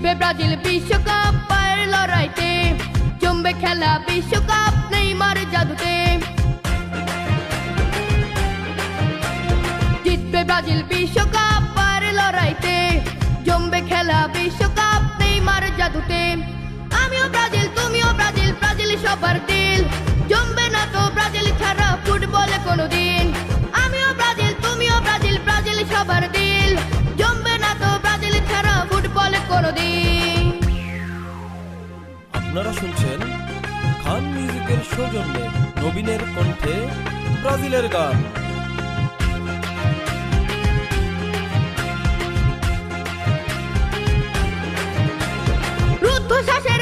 জিতবে ব্রাজিল বিশ্বকাপ পায়ের লড়াইতে। জমবে খেলা বিশ্বকাপ নেইমার জাদুতে। জিতবে ব্রাজিল বিশ্বকাপ পায়ের লড়াইতে। জমবে খেলা বিশ্বকাপ নেইমার জাদুতে। আমিও ব্রাজিল, তুমিও ব্রাজিল ব্রাজিল সবার দিল। জমবে না তো ব্রাজিল ছাড়া ফুটবলে কোনোদিন। আমিও ব্রাজিল, তুমিও ব্রাজিল ব্রাজিল সবার দিল। আপনারা শুনছেন খান মিউজিকের সৌজন্যে নবীনের কণ্ঠে ব্রাজিলের গান। রুদ্ধশ্বাসের